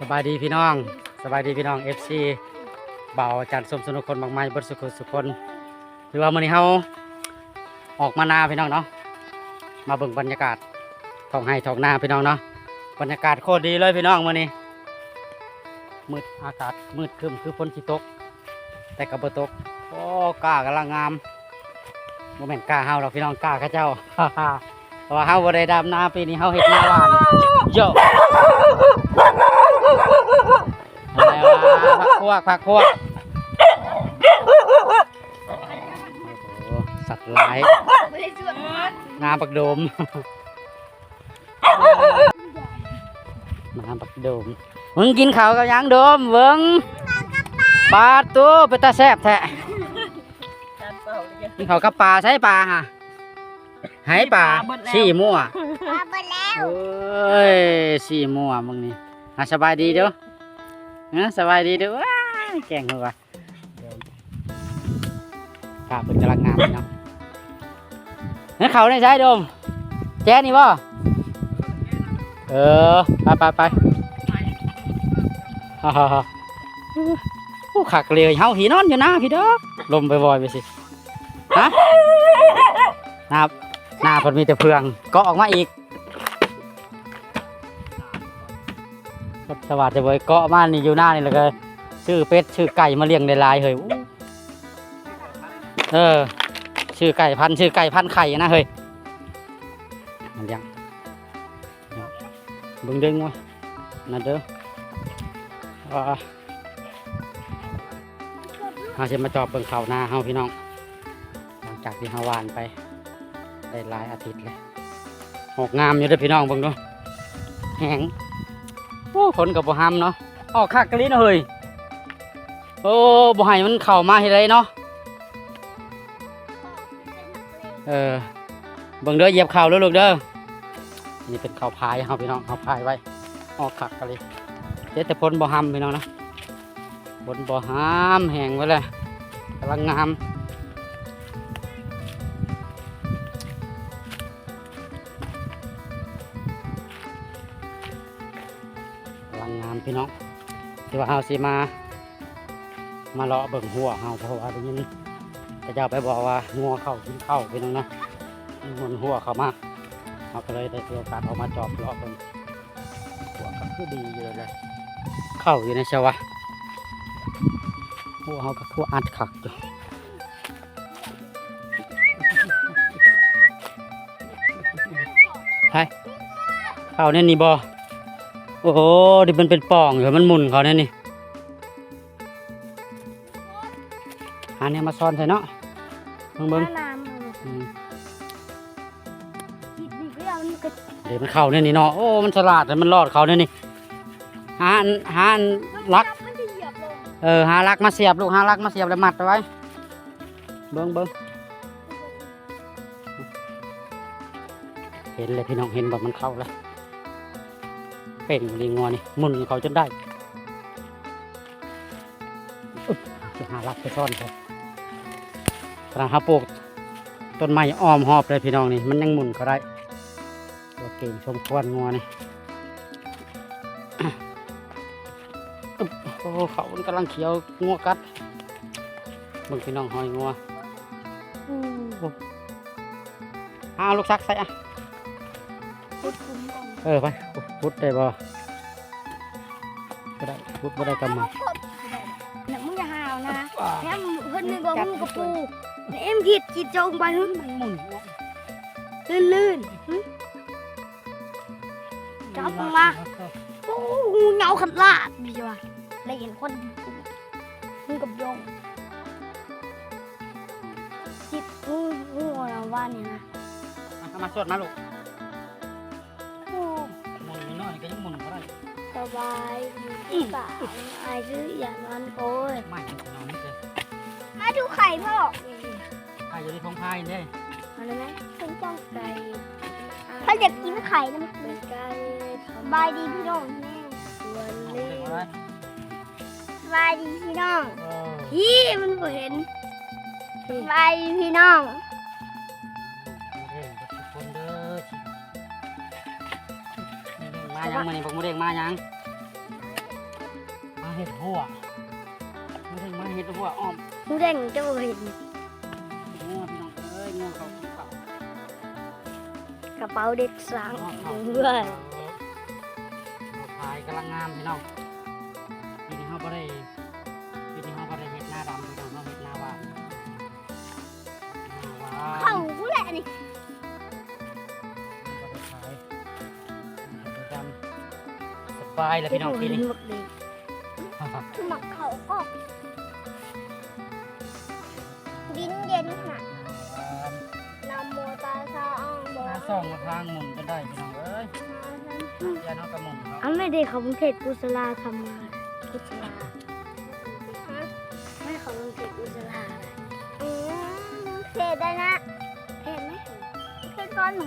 สบายดีพี่น้องสบายดีพี่น้อง FC เบาจันทร์สมสนุกคนบางไม้บดสุขสุขคนหรือว่ามื้อนี้เฮาออกมานาพี่น้องเนาะมาเบิ่งบรรยากาศท้องไห้ท้องนาพี่น้องเนาะบรรยากาศโคตรดีเลยพี่น้องมื้อนี้มืดอากาศมืดครึ้มคือฝนสิตก แต่ก็บ่ตกโอ้กล้ากำลังงามบ่แม่นกล้าเฮาหรอกพี่น้องกล้าเขาเจ้าเพราะว่าเฮาบ่ได้ดำนาปีนี้เฮาเฮ็ดนาหวานโยอะไรวะ พักพวกพักพวกโอ้โหสัตว์ร้ายไม่ได้ชวนงามปักโดม งามปักโดมมึงกินข้าวกับหยังโดมเบิ้งปลาตัวไปตาแซบแท้กินข้าวกับปลาใช้ปลาฮะหายปลาสี่มั่วมาเบิดแล้วโอ้ยสี่มั่วมึงนี่อะสบายดีเด้อ เอ้อสบายดีด้วยแกงหัวกาเป็นกำลังงามเลยนาะนั่นเขาในใช่ดมแจ๊นี่บ่เออ ไปไปไปฮ่าฮ่าฮ่าโอ้ขักเลยเฮาหีนอนอยู่นะพี่ด้อลมไปบ่อยไปสิฮะหน้าหน้าพิ่นมีแต่เพืองก็ออกมาอีก สวัสดีเว้ยเกาะมานี่อยู่หน้านี่แล้วก็ชื่อเป็ดชื่อไก่มาเลี้ยงในลายเฮ้ยอู้เออ ชื่อไก่พันชื่อไก่พันไข่นะเฮ้ยมันเลี้ยงบึงดึงวะนั่นเด้อว่าเฮาสิมาจอบเบิ่งเขาหน้าเฮาพี่น้อง หลังจากที่เฮาหวานไป ได้หลายอาทิตย์เลยหกงามอยู่เด้อพี่น้องเบิ่งดูแห้ง โอ้คนกับบ่ห้ำเนาะออกคักกะลิเนาะเฮ้ยโอ้บ่ให้มันเข้ามาเฮ็ดไรเนาะเออเบิ่งเด้อเหยียบเข่าเด้อลูกเด้อนี่เป็นเข้าพายเฮาพี่น้องข้าพายไว้ออกคักกะลิเจ๊แต่พ้นบ่ห้ำพี่น้องนะพ้นบ่ห้ำแหงไว้เลยกำลังงาม พี่น้องที่ว่าเฮาสิมา มาเลาะเบิ่งหัวเฮาเพราะว่าได้ยินพระเจ้าไปบอกว่างัวเข้ากินข้าพี่น้องนะมันหัวเข้ามาเฮาก็เลยได้ถือโอกาสออกมาจอบเลาะเบิ่งหัวก็คือดีอยู่เลยเลยเข้าอยู่ในเชาวะหัวเฮาก็คืออัดขักอยู่ไปเข้าเนี่ยนี่บ่ โอ้โหดิมันเป็นป่องอยู่มันหมุนเขาเนี่ยนี่อันนี้มาซ่อนใส่เนาะเบิ่งเบิ่งน้ำอืมคิดดีก็เอานี่ก็เดี๋ยวมันเข้าเนี่ยนี่เนาะโอ้ มันฉลาดแต่มันรอดเขาเนี่ยนี่หาอันหาอันลัก มันจะเหยียบลงเออหาลักมาเสียบลูกหาลักมาเสียบแล้วมัดเอาไว้ เบิ่งเบิ่งเห็นเลยพี่น้องเห็นแบบมันเข้าแล้ว เป่งลีงัวนี่หมุนเขาจนได้อุ๊ยจะหาลักไปซ่อนเขาขณะหาปลูกต้นไม้อ้อมหอบเลยพี่น้องนี่มันยังหมุนเขาได้ตัวเก่งชมควรงัวนี่อึ๊บโอ้เขามันกำลังเขียวงัวกัดเบิ่งพี่น้องหอยงัวอืมเอาลูกซักใส่อะพุดคุ้มก่อน เออไปพุดได้บ่ก็ได้พุดบ่ได้กำมาเนี่ยมึงอย่าหาวนะแค่เพิ่นนึงก็มึงกับปูเอ็มคิดคิดจงไปหึมันหมุนลื่นลื่นจับมาโอ้งูเงาขัดลาดดีว่ะเลยเห็นคนมึงกับยงคิดงูงูอะไรว่านี่นะมาสวดมาลูก บายดีสาวอายชื่ออย่างนั้นโอ้ยไม่พี่น้องนี่เด้อมาดูไข่พ่อใครอยู่ในท้องพายเด้อะไรนะต้นจ้องไก่ถ้าอยากกินไข่นะมันเป็นไก่สบายดีพี่น้องแม่ส่วนเอาเล่เด็กเอาไว้สบายดีพี่น้องเออพี่มันบ่เห็นสบายดีพี่น้องเด้ทุกคนเด้อมายังมื้อนี้พวกหมูเด้งมายัง เห็ดหัวมาถึงมาเห็ดหัวอ้อมผู้แดงเจ้าเห็นงัวพี่น้องเอ้ยงัวเขากินข้าวกระเป๋าเด็กสางงัวเขาเพื่อนงัวพายกำลังงามพี่น้องปีนี้เขาบ่ได้ปีนี้เขาบ่ได้เห็ดหน้าดำพี่น้องเขาเห็ดหน้าหวานหน้าหวานเข่ากูแหละนี่สบายเลยพี่น้องปีนี้ นเย็นขนาดนำโมตาซาอังบอหน้าส่องมาทางหมุนก็ได้พี่น้องเอ้ยยาน้องกระหมุนเขาอันไม่ได้เขาเทศกุศลาทำมากุศลาไม่เขาเทศกุศลาอืมเทศได้นะเทศไหมเทศก้อนหนู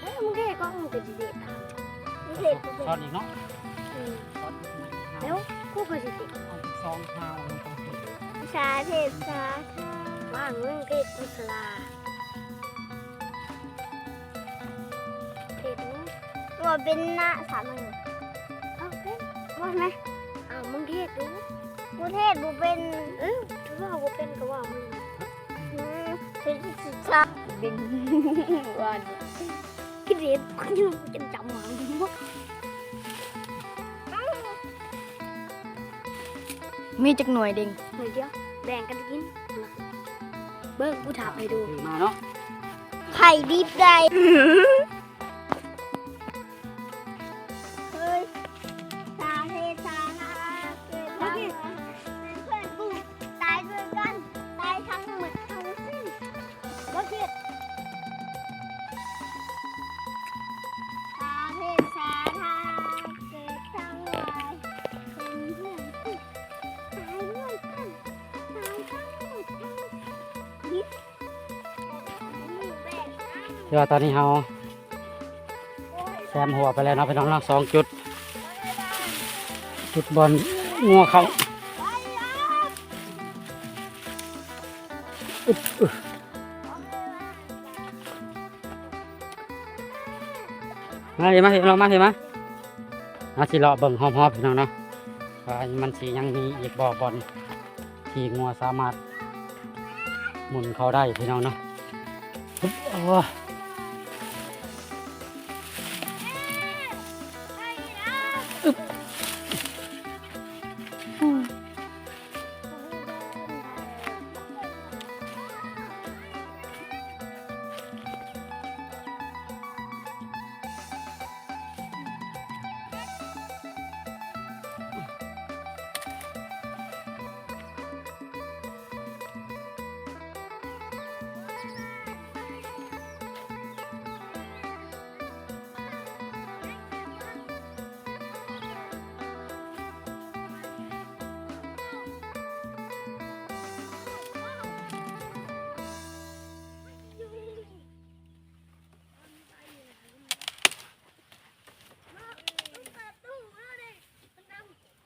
เอ้ยมึงเทศก้อนมึงจะดีเด็ดตามมึงเทศกูเป็นซอนอีกเนาะอืมซอนอีกแล้วกูก็จะติดเอาอีกซองเท้าลงตรงนี้ชาเทศชาว่า งมึงเทศกุศลาเทศมึงว่าเป็นหน้าสามมึงเอาเป็นว่าไหมอ้าวมึงเทศดูกูเทศกูเป็นเออถือว่ากูเป็นก็ว่ามึงอืมเทศสิชาเป็นวันคิดเรียนกูจำจำมามีจักหน่วยเด้งหน่วยเดียวแบ่งกันกิน เบิ้งกูถามให้ดูถือมาเนาะ ไข่ดิบได้ คือว่าตอนนี้เราแซมหัวไปแล้วเนาะพี่น้องเนาะสองจุด จุดบอลงัวเขาอมาเห็นไหมเห็นเรามาเห็นไหมเอาสิเลาะเบิ่งหอมๆพี่น้องเนาะว่ามันสียังมีอีกบ่อบอลที่งัวสามารถหมุนเขาได้พี่น้องเนาะโอ้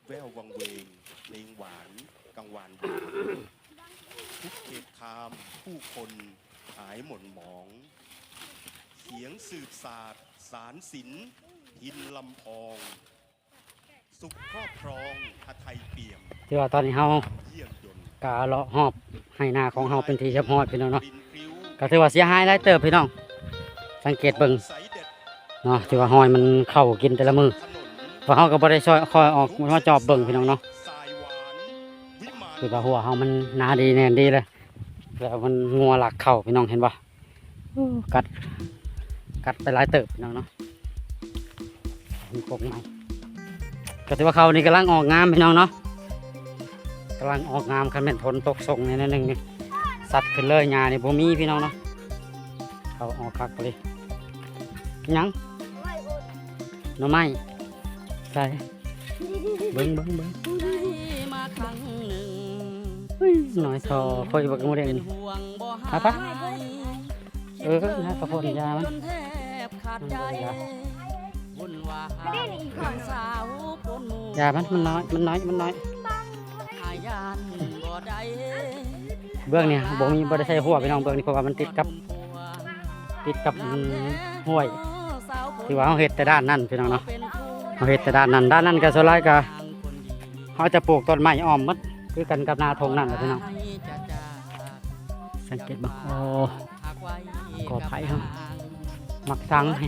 แวววังเวงเพลงหวานกังวานหวานทุกเขตคามผู้คนหายหม่นหมอง เสียงสืบศาสตร์ สารศิลป์ทินลำพอง สุขครอบครองหไทยเปี่ยมที่ว่าตอนนี้เราเยี่ยมยนต์กาเลาะหอบให้หน้าของเราเป็นที่เรียบร้อยพี่น้องเนาะบินพริ้วก็ถือว่าเสียหายหลายเติบพี่น้อง สังเกตเบิ่งใสเด็ดเนาะที่ว่าหอยมันเข้ากินแต่ละมือถนนเพราะเฮาก็บ่ได้ช่วยคอยออกมาจอบเบิ่งพี่น้องเนาะสายหวานวิมานคือว่าหัวเฮามันหนาดีแน่นดีเลยแล้วมันงัวหลักเข้าพี่น้องเห็นบ่อู้กัด กัดไปหลายเติบพี่น้องเนาะมันกกใหม่ก็ถือว่าเขานี่กำลังออกงามพี่น้องเนาะกำลังออกงามคันแม่นฝนตกส่งในนั้นหนึงนี่สัตว์ขึ้นเลยหญ้านี่บ่มีพี่น้องเนาะเขาออกคักเลยหยังหน่อไม้ ใส่เบิ่งเบิ่งเบิ่งมาครั้งหนึ่งเฮ้ยหน่อยทอคอยบักโมเดเป็ลนห่วงบ่ครัหาบปะยเออนะกระโพดยามันจนแทบขาดใจวุ่นวายสาวปนหมู่ยามันมันน้อยมันน้อยมันน้อยหายานบ่ได้เบื้องเนี่ยบ่มีบ่ได้ใช้หัวพี่น้องเบื้องนี่เพราะว่ามันติดกับ ติดกับอืมห้วยที่ว่าเฮาเฮ็ดแต่ด้านนั้นพี่น้องเนาะ เป็นผู้เฮาเฮ็ดแต่ด้านนั้นด้านนั้นก็สลายก็เขาจะปลูกต้นไม้อ้อมมัดคือกันกับนาทงนั่นแหละพี่น้องสังเกตบ่โอ้กอไผ่ครับมักสังให้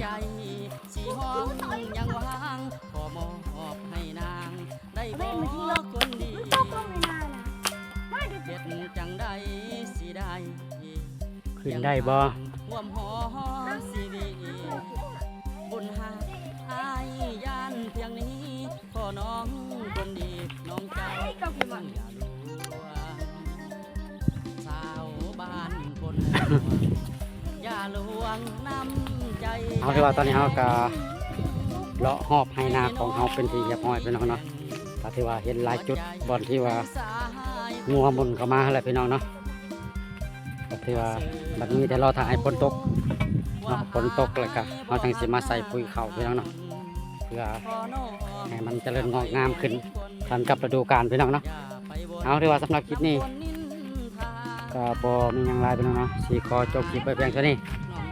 สีห้องยังวางขอมอบให้นางได้บ่ ยยานเพียงนี้ขอน้องคนดีน้องเจ้าอย่าลวงสาวบ้านคนอย่าลวงน้ำใจเอาที่ว่าตอนนี้เฮาก็เลาะหอบให้นาของเฮาเป็นที่เรียบร้อยพี่น้องเนาะก็ที่ว่าเห็นหลายจุดบอนที่ว่างัวมุนเข้ามาแหละพี่น้องเนาะก็ที่ว่าบัดนี้แต่รอถ่ายฝนตกเนาะฝนตกแล้วก็เฮาจังสิมาใส่ปุ๋ยเข้าพี่น้องเนาะ เพื่อให้มันเจริญงอกงามขึ้นทันกับฤดูกาลพี่น้องเนาะเอาที่ว่าสำหรับคลิปนี้ก็บ่มีหยังหลายพี่น้องเนาะสิขอจบคลิปไปเพียงเท่านี้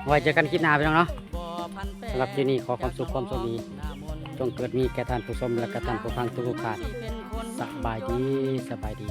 ไว้เจอกันคลิปหน้าพี่น้องเนาะสำหรับที่นี่ขอความสุขความสวัสดีจงเกิดมีแก่ท่านผู้ชมและแก่ท่านผู้ฟังทุกท่านสบายดีสบายดี